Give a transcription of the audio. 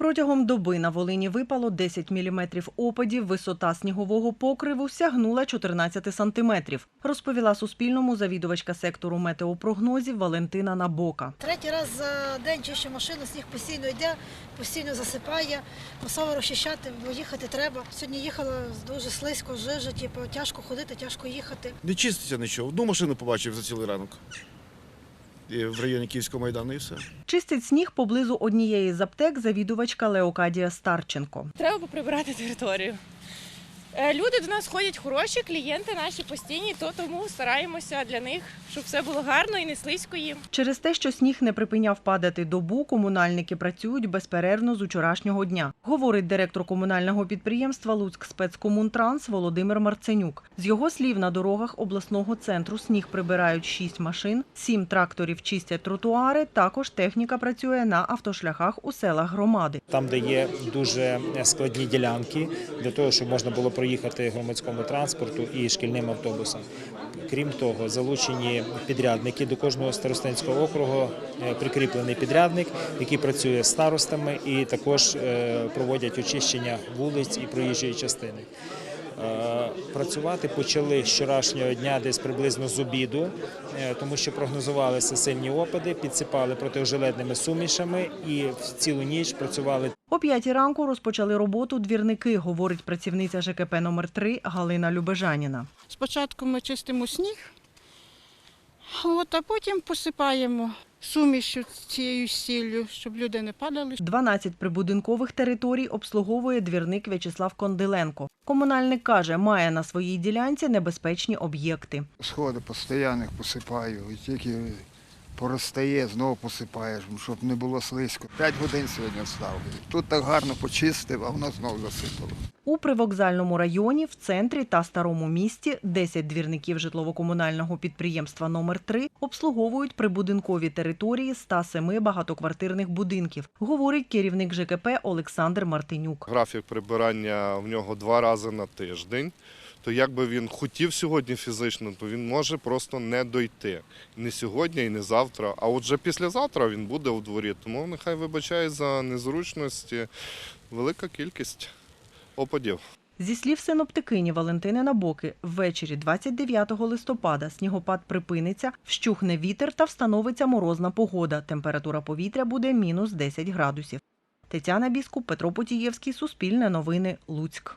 Протягом доби на Волині випало 10 міліметрів опадів, висота снігового покриву сягнула 14 сантиметрів, розповіла Суспільному завідувачка сектору метеопрогнозів Валентина Набока. Третій раз за день чищу машину, сніг постійно йде, постійно засипає. Масово розчищати, бо їхати треба. Сьогодні їхала дуже слизько, жижа, типу, тяжко ходити, тяжко їхати. Не чиститься нічого. Одну машину побачив за цілий ранок. В районі Київського майдану і все. Чистить сніг поблизу однієї з аптек завідувачка Леокадія Старченко. Треба прибирати територію. Е, Люди до нас ходять хороші, клієнти наші постійні, то тому стараємося для них, щоб все було гарно і не слизько їм. Через те, що сніг не припиняв падати добу, комунальники працюють безперервно з учорашнього дня, говорить директор комунального підприємства Луцьк спецкомунтранс Володимир Марценюк. З його слів, на дорогах обласного центру сніг прибирають 6 машин, 7 тракторів чистять тротуари. Також техніка працює на автошляхах у селах громади. Там, де є дуже складні ділянки, для того, щоб можна було проїхати громадському транспорту і шкільним автобусам. Крім того, залучені підрядники до кожного старостинського округу, е, прикріплений підрядник, який працює з старостами і також е, проводять очищення вулиць і проїжджої частини. Е, Працювати почали з вчорашнього дня десь приблизно з обіду, е, тому що прогнозувалися сильні опади, підсипали протижеледними сумішами і цілу ніч працювали О п'ятій ранку розпочали роботу двірники, говорить працівниця ЖКП номер 3 Галина Любежаніна. Спочатку ми чистимо сніг, от, а потім посипаємо сумішю цією сіллю, щоб люди не падали. 12 прибудинкових територій обслуговує двірник В'ячеслав Кондиленко. Комунальник каже, має на своїй ділянці небезпечні об'єкти. Сходи постійних посипаю, тільки поростає, знову посипаєш, щоб не було слизько. П'ять годин сьогодні встав. Тут так гарно почистив, а воно знову засипало. У привокзальному районі, в центрі та старому місті 10 двірників житлово-комунального підприємства номер 3 обслуговують прибудинкові території 107 багатоквартирних будинків, говорить керівник ЖКП Олександр Мартинюк. Графік прибирання в нього два рази на тиждень. То як би він хотів сьогодні фізично, то він може просто не дойти. Не сьогодні і не завтра. А от вже післязавтра він буде у дворі. Тому нехай вибачає за незручності. Велика кількість опадів. Зі слів синоптикині Валентини Набоки, ввечері 29 листопада снігопад припиниться, вщухне вітер та встановиться морозна погода. Температура повітря буде мінус 10 градусів. Тетяна Біскуп, Петро Потієвський, Суспільне новини, Луцьк.